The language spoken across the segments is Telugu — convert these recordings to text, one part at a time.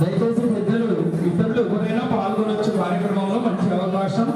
దయచేసి పెద్దలు ఇతరులు ఎవరైనా పాల్గొనొచ్చు కార్యక్రమంలో మంచి అవకాశం.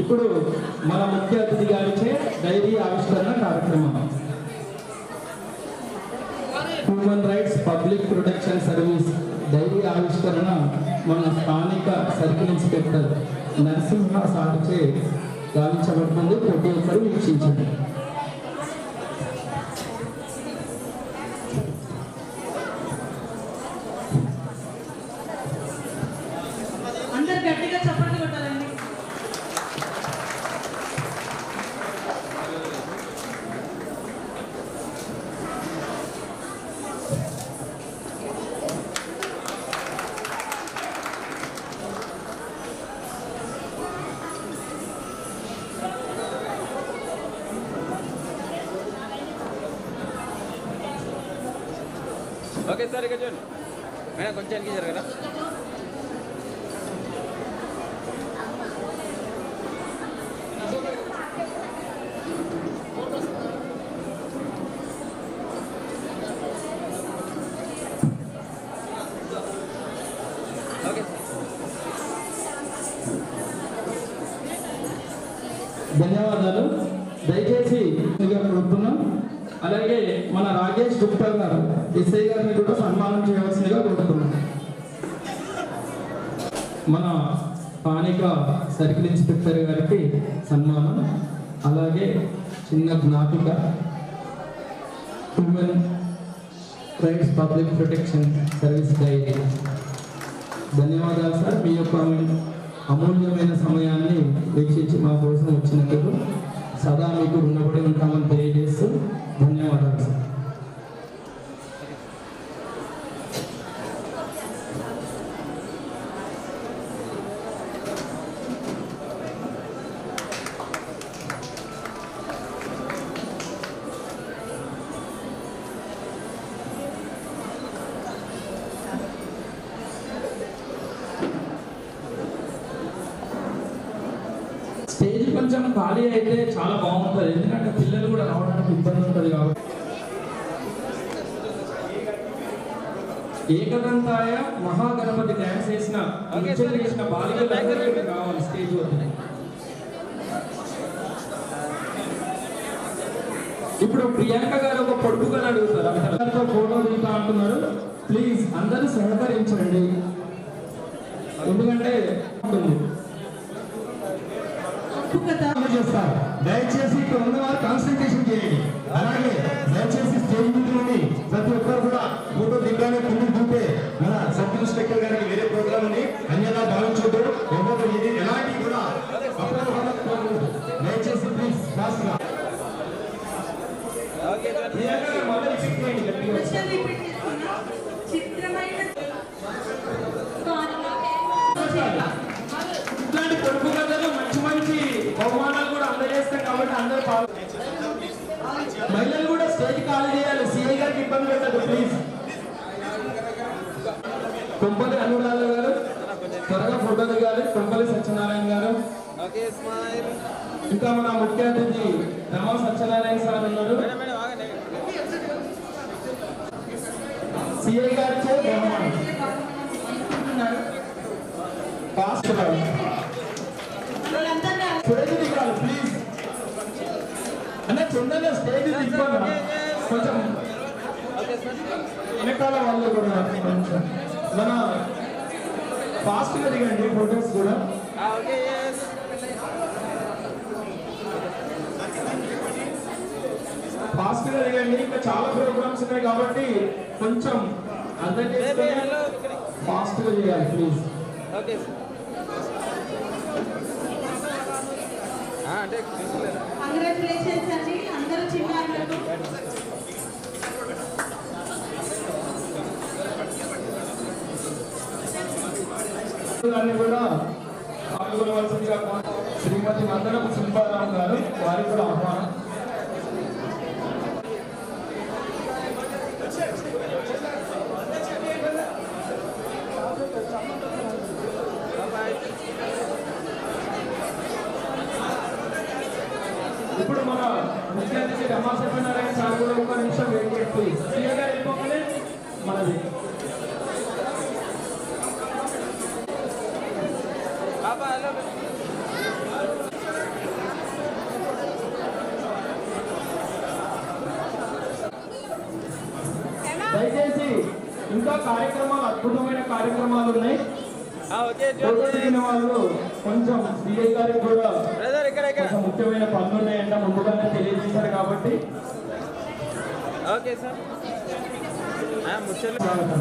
ఇప్పుడు మన ముఖ్య అతిథి గారిచే డైరీ ఆవిష్కరణ కార్యక్రమం. Human rights public protection service diary ఆవిష్కరణ మన స్థానిక సర్కిల్ ఇన్స్పెక్టర్ నరసింహ సార్చే గావించబడుతుంది. ప్రతి ఒక్కరూ వీక్షించండి. అందరు గట్టిగా చప్పట్లు ఓకే సార్ ఇక చూడండి. మేడం కొంచెం అనిపించారు కదా? ధన్యవాదాలు. దయచేసి ఇదిగా అలాగే మన రాకేష్ గుప్తా గారు ఎస్ఐ గారిని కూడా సన్మానం చేయవలసిందిగా కోరుతున్నాం. మన స్థానిక సర్కిల్ ఇన్స్పెక్టర్ గారికి సన్మానం. అలాగే చిన్న జ్ఞాపిక human rights public protection service diary ధన్యవాదాలు సార్ మీ యొక్క అమూల్యమైన సమయాన్ని వీక్షించి మా కోసం వచ్చినందుకు. సదా మీకు రుణపడి ఉంటామని తెలియజేస్తూ స్టేజ్ కొంచెం ఖాళీ అయితే చాలా బాగుంటుంది. ఎందుకంటే పిల్లలు కూడా రావడానికి ఇబ్బంది ఉంటుంది కాబట్టి. ఏకదంతాయ మహాగణపతి డ్యాన్స్ చేసిన నృత్యం చేసిన బాలికలు కావాలి స్టేజ్ వద్ద ఇప్పుడు ప్రియాంక గారు ఒక పొడుపుగా అడుగుతారు. అందరితో ఫోటో దిగుతా అంటున్నారు. ప్లీజ్ అందరూ సహకరించండి. ఎందుకంటే దయచేసి ఇక్కడ ఉన్న వారు కాన్సన్ట్రేషన్ మహిళలు కూడా స్టేజ్ ఖాళీ చేయాలి. సిఐ గారికి ఇబ్బంది పెట్టదు ప్లీజ్ కుంపలి అనురాధ గారు త్వరగా ఫోటో దిగాలి. కుంపలి సత్యనారాయణ గారు. ఇంకా మన ముఖ్య అతిథి రమా సత్యనారాయణ సార్ ఉన్నారు. మేడం మేడం సిఐ గారిచే బహుమానం ఫాస్ట్గా వాళ్ళంతా స్టేజ్ దిగాలి ప్లీజ్ తొందరగా స్టేజ్ దిగాలి కొంచెం ఓకే సార్ వెనకాల వాళ్ళు కూడా కొంచెం మన ఫాస్ట్గా దిగండి ఫోటోస్ కూడా. ఓకే ఎస్ ఫాస్ట్గా దిగండి ఇంకా చాలా ప్రోగ్రామ్స్ ఉన్నాయి కాబట్టి కొంచెం అర్థం చేసుకొని హలో ఇక్కడ దాన్ని కూడా పాల్గొనవలసిందిగా శ్రీమతి మందనపు శిల్పారావు గారు వారికి కూడా ఆహ్వానం. అందరూ చిన్నారులకు ముఖ్య అతిథి నారాయణ సార్ కూడా ఒక నిమిషం వెయిట్ చేస్తూ సీఏ గారు వెళ్ళిపోగానే మనది. దయచేసి ఇంకా కార్యక్రమాలు అద్భుతమైన కార్యక్రమాలు ఉన్నాయి. వాళ్ళు కొంచెం సీఏ గారికి కూడా కొంచెం ముఖ్యమైన పనులు ఉన్నాయంట ముందుగానే తెలియజేశారు కాబట్టి. Okay sir. ముచ్చలు స్వాగతం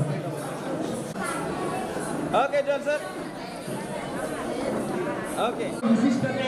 ఓకే జోల్ సార్. ఓకే. విశిష్టత